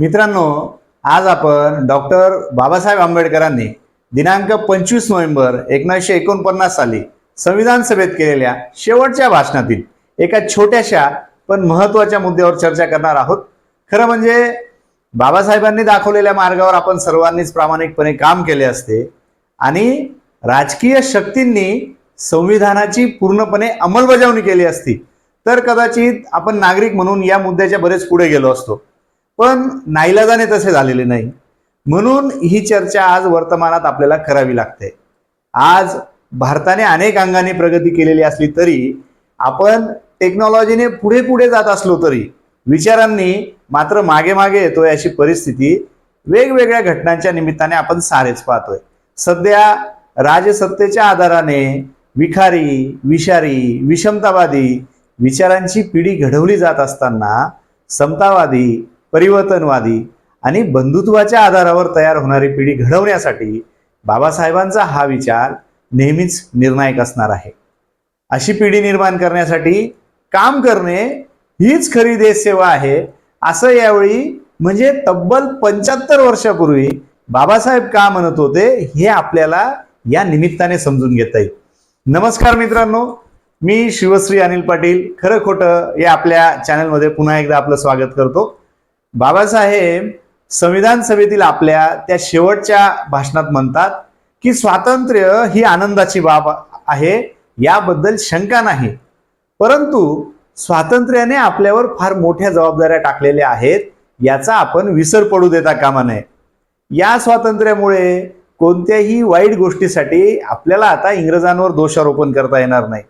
मित्रांनो आज आपण डॉक्टर बाबासाहेब आंबेडकरांनी दिनांक पंचवीस नोव्हेंबर एकोणीसशे एकोणपन्नास साली संविधान सभेत केलेल्या शेवटच्या भाषणातील एका छोट्याशा पण महत्त्वाच्या मुद्द्यावर चर्चा करणार आहोत. खरं म्हणजे बाबासाहेबांनी दाखवलेल्या मार्गावर आपण सर्वांनीच प्रामाणिकपणे काम केले असते आणि राजकीय शक्तींनी संविधानाची पूर्णपणे अंमलबजावणी केली असती. तर कदाचित आपण नागरिक म्हणून या मुद्द्याच्या बरेच पुढे गेलो असतो. पण नाईलाजाने तसे झालेले नाही. म्हणून ही चर्चा आज वर्तमानात आपल्याला करावी लागते. आज भारताने अनेक अंगाने प्रगती केलेली असली तरी आपण टेक्नॉलॉजीने पुढे पुढे जात असलो तरी विचारांनी मात्र मागे मागे येतोय अशी परिस्थिती वेगवेगळ्या घटनांच्या निमित्ताने आपण सारेच पाहतोय. सध्या राजसत्तेच्या आधाराने विखारी विषारी विषमतावादी विचारांची पिढी घडवली जात असताना समतावादी परिवर्तनवादी आणि बंधुत्वाच्या आधारावर तयार होणारी पिढी घडवण्यासाठी बाबासाहेबांचा हा विचार नेहमीच निर्णायक असणार आहे. अशी पिढी निर्माण करण्यासाठी काम करणे हीच खरी देशसेवा आहे असं यावेळी म्हणजे तब्बल पंच्याहत्तर वर्षापूर्वी बाबासाहेब का म्हणत होते हे आपल्याला या निमित्ताने समजून घेता येईल. नमस्कार मित्रांनो मी शिवश्री अनिल पाटील खरं खोटं या आपल्या चॅनलमध्ये पुन्हा एकदा आपलं स्वागत करतो. बाबासाहेब संविधान सभेतील आपल्या त्या शेवटच्या भाषणात म्हणतात की स्वातंत्र्य ही आनंदाची बाब आहे याबद्दल शंका नाही. परंतु स्वातंत्र्याने आपल्यावर फार मोठ्या जबाबदाऱ्या टाकलेल्या आहेत याचा आपण विसर पडू देता कामा नये. या स्वातंत्र्यामुळे कोणत्याही वाईट गोष्टीसाठी आपल्याला आता इंग्रजांवर दोषारोपण करता येणार नाही.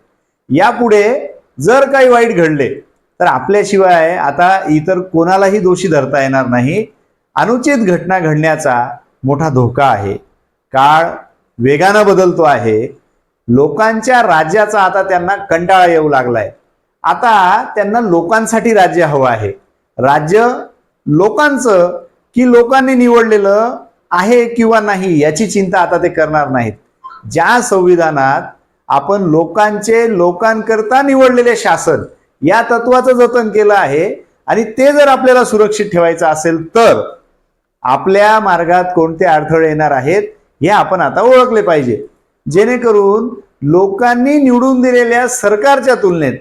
यापुढे जर काही वाईट घडले तर आपल्याशिवाय आता इतर कोणालाही दोषी धरता येणार नाही. अनुचित घटना घडण्याचा मोठा धोका आहे. काळ वेगानं बदलतो आहे. लोकांच्या राज्याचा आता त्यांना कंटाळा येऊ लागलाय. आता त्यांना लोकांसाठी राज्य हवं आहे. राज्य लोकांचं की लोकांनी निवडलेलं आहे किंवा नाही याची चिंता आता ते करणार नाहीत. ज्या संविधानात आपण लोकांचे लोकांकरता निवडलेले शासन या तत्वाचं जतन केलं आहे आणि ते जर आपल्याला सुरक्षित ठेवायचं असेल तर आपल्या मार्गात कोणते अडथळे येणार आहेत हे आपण आता ओळखले पाहिजे. जेणेकरून लोकांनी निवडून दिलेल्या सरकारच्या तुलनेत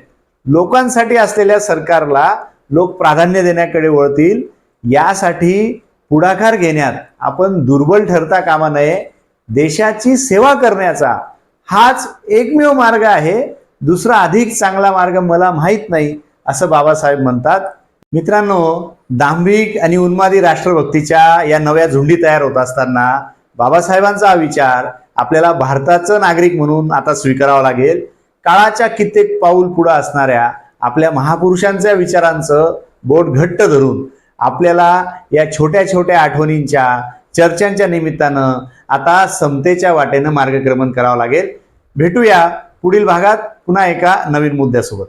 लोकांसाठी असलेल्या सरकारला लोक प्राधान्य देण्याकडे वळतील. यासाठी पुढाकार घेण्यात आपण दुर्बल ठरता कामा नये. देशाची सेवा करण्याचा हाच एकमेव मार्ग आहे. दुसरा अधिक चांगला मार्ग मला माहीत नाही असं बाबासाहेब म्हणतात. मित्रांनो दांभिक आणि उन्मादी राष्ट्रभक्तीच्या या नव्या झुंडी तयार होत असताना बाबासाहेबांचा हा विचार आपल्याला भारताचं नागरिक म्हणून आता स्वीकारावा लागेल. काळाच्या कित्येक पाऊल पुढं असणाऱ्या आपल्या महापुरुषांच्या विचारांचं बोट घट्ट धरून आपल्याला या छोट्या छोट्या आठवणींच्या चर्चांच्या निमित्तानं आता समतेच्या वाटेनं मार्गक्रमण करावं लागेल. भेटूया पुढील भागात पुन्हा एका नवीन मुद्द्यासोबत.